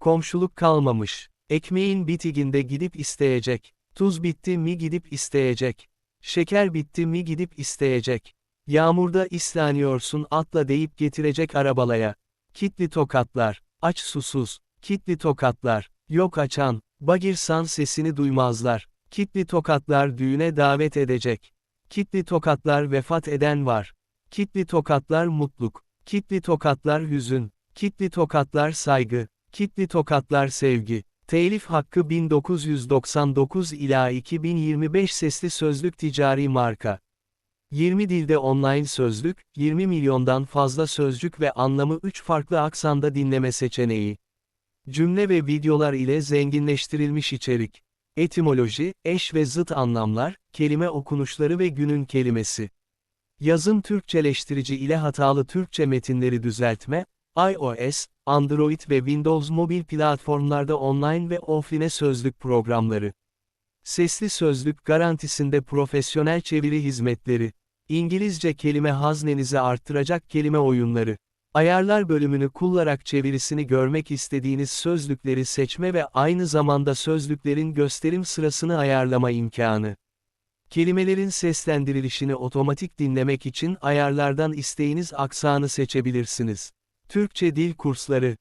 Komşuluk kalmamış. Ekmeğin bitiginde gidip isteyecek. Tuz bitti mi gidip isteyecek. Şeker bitti mi gidip isteyecek. Yağmurda isleniyorsun atla deyip getirecek arabalaya. Kitli tokatlar, aç susuz, kitli tokatlar, yok açan, bagirsan sesini duymazlar. Kitli tokatlar düğüne davet edecek. Kitli tokatlar vefat eden var. Kitli tokatlar mutluluk. Kitli tokatlar hüzün. Kitli tokatlar saygı. Kitli tokatlar sevgi. Telif hakkı 1999 ila 2025 sesli sözlük ticari marka. 20 dilde online sözlük, 20 milyondan fazla sözcük ve anlamı 3 farklı aksanda dinleme seçeneği. Cümle ve videolar ile zenginleştirilmiş içerik. Etimoloji, eş ve zıt anlamlar, kelime okunuşları ve günün kelimesi. Yazım Türkçeleştirici ile hatalı Türkçe metinleri düzeltme, iOS, Android ve Windows mobil platformlarda online ve offline sözlük programları. Sesli sözlük garantisinde profesyonel çeviri hizmetleri. İngilizce kelime haznenizi arttıracak kelime oyunları. Ayarlar bölümünü kullanarak çevirisini görmek istediğiniz sözlükleri seçme ve aynı zamanda sözlüklerin gösterim sırasını ayarlama imkanı. Kelimelerin seslendirilişini otomatik dinlemek için ayarlardan isteğiniz aksanı seçebilirsiniz. Türkçe dil kursları